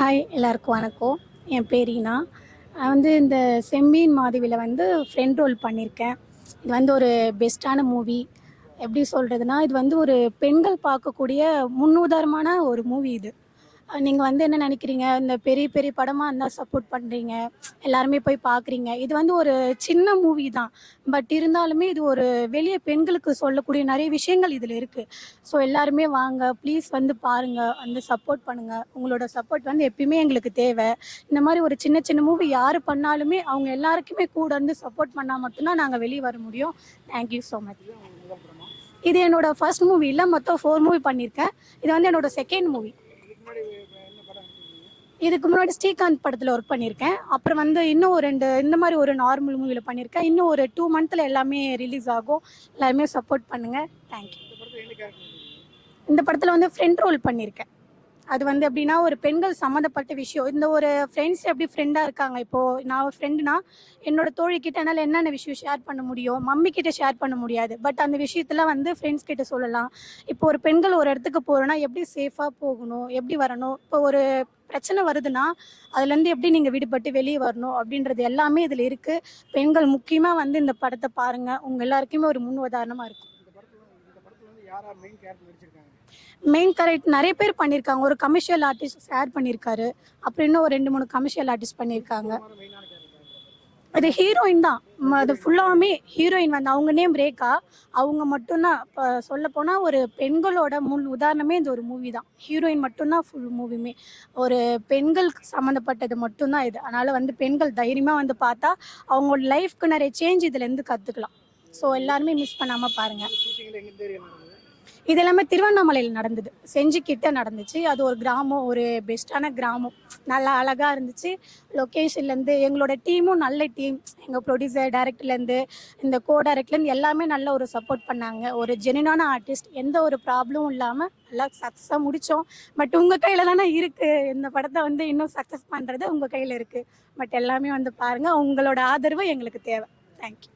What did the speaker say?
Hi எல்லாருக்கும் வணக்கம். என் பேர் ஈனா நான் வந்து இந்த செம்மீன் மாதவியில் வந்து ஃப்ரெண்ட் ரோல் பண்ணியிருக்கேன் இது வந்து ஒரு பெஸ்ட்டான மூவி எப்படி சொல்கிறதுனா இது வந்து ஒரு பெண்கள் பார்க்கக்கூடிய முன்னுதாரணமான ஒரு மூவி இது. நீங்கள் வந்து என்ன நினைக்கிறீங்க? இந்த பெரிய பெரிய படமாக இருந்தால் சப்போர்ட் பண்ணுறீங்க எல்லாருமே போய் பார்க்குறீங்க இது வந்து ஒரு சின்ன மூவி தான். பட் இருந்தாலுமே இது ஒரு வெளியே பெண்களுக்கு சொல்லக்கூடிய நிறைய விஷயங்கள் இதில் இருக்குது ஸோ எல்லாருமே வாங்க ப்ளீஸ் வந்து பாருங்கள் வந்து சப்போர்ட் பண்ணுங்கள் உங்களோட சப்போர்ட் வந்து எப்பயுமே எங்களுக்கு தேவை. இந்த மாதிரி ஒரு சின்ன சின்ன மூவி யார் பண்ணாலுமே அவங்க எல்லாருக்குமே கூட இருந்து சப்போர்ட் பண்ணால் மட்டும்தான் நாங்கள் வெளியே வர முடியும். தேங்க்யூ ஸோ மச் இது என்னோட ஃபர்ஸ்ட் மூவி இல்லை மொத்தம் ஃபோர் மூவி பண்ணியிருக்கேன். இது வந்து என்னோட செகண்ட் மூவி இதுக்கு முன்னாடி ஸ்ரீகாந்த் படத்தில் ஒர்க் பண்ணியிருக்கேன் அப்புறம் வந்து இன்னும் ஒரு ரெண்டு இந்த மாதிரி ஒரு நார்மல் மூவியில் பண்ணியிருக்கேன் இன்னும் ஒரு டூ மந்த்தில் எல்லாமே ரிலீஸ் ஆகும். எல்லாருமே சப்போர்ட் பண்ணுங்கள் தேங்க்யூ இந்த படத்தில் வந்து ஃப்ரெண்ட் ரோல் பண்ணியிருக்கேன் அது வந்து எப்படின்னா ஒரு பெண்கள் சம்மந்தப்பட்ட விஷயம். இந்த ஒரு ஃப்ரெண்ட்ஸ் எப்படி ஃப்ரெண்டாக இருக்காங்க? இப்போது நான் ஒரு ஃப்ரெண்டுனா என்னோட தோழிக்கிட்ட என்னால் என்னென்ன விஷயம் ஷேர் பண்ண முடியும்? மம்மி கிட்ட ஷேர் பண்ண முடியாது. பட் அந்த விஷயத்தில் வந்து ஃப்ரெண்ட்ஸ் கிட்ட சொல்லலாம். இப்போ ஒரு பெண்கள் ஒரு இடத்துக்கு போகிறோன்னா எப்படி சேஃபாக போகணும்? எப்படி வரணும்? இப்போ ஒரு பிரச்சனை வருதுன்னா அதுலேருந்து எப்படி நீங்கள் விடுபட்டு வெளியே வரணும்? அப்படின்றது எல்லாமே இதில் இருக்குது பெண்கள் முக்கியமாக வந்து இந்த படத்தை பாருங்கள் உங்கள் எல்லாருக்குமே ஒரு முன் உதாரணமாக இருக்கும் இந்த படத்துல இந்த படத்துல வந்து யார் யார் மெயின் கேரக்டர் நிறைய பேர் பண்ணியிருக்காங்க ஒரு கமர்ஷியல் ஆர்டிஸ்ட் ஷேர் பண்ணியிருக்காரு அப்புறம் இன்னும் ஒரு ரெண்டு மூணு கமர்ஷியல் ஆர்டிஸ்ட் பண்ணியிருக்காங்க அது ஹீரோயின் தான். அது ஃபுல்லாமே ஹீரோயின் வந்து அவங்க நேம் ரேகா. அவங்க மட்டும்தான் இப்போ சொல்ல போனால் ஒரு பெண்களோட முன் உதாரணமே இந்த ஒரு மூவி தான். ஹீரோயின் மட்டும்தான் ஃபுல் மூவியுமே ஒரு பெண்களுக்கு சம்மந்தப்பட்டது மட்டும்தான் இது. அதனால் வந்து பெண்கள் தைரியமாக வந்து பார்த்தா அவங்களோட லைஃப்க்கு நிறைய சேஞ்ச் இதுலேருந்து கற்றுக்கலாம் ஸோ எல்லாருமே மிஸ் பண்ணாமல் பாருங்கள் இது எல்லாமே திருவண்ணாமலையில் நடந்தது. செஞ்சு கிட்ட நடந்துச்சு. அது ஒரு கிராமம் ஒரு பெஸ்ட்டான கிராமம். நல்லா அழகாக இருந்துச்சு. லொக்கேஷன்லேருந்து எங்களோட டீமும் நல்ல டீம் எங்கள் ப்ரொடியூசர் டைரக்டர்லேருந்து இந்த கோ டைரக்டர்லேருந்து எல்லாமே நல்ல ஒரு சப்போர்ட் பண்ணாங்க. ஒரு ஜெனினான ஆர்டிஸ்ட் எந்த ஒரு ப்ராப்ளமும் இல்லாமல் நல்லா சக்ஸஸாக முடித்தோம் பட் உங்கள் கையில் தானே இருக்குது இந்த படத்தை வந்து இன்னும் சக்ஸஸ் பண்ணுறது உங்கள் கையில் இருக்குது பட் எல்லாமே வந்து பாருங்கள் உங்களோட ஆதரவு எங்களுக்கு தேவை. தேங்க்யூ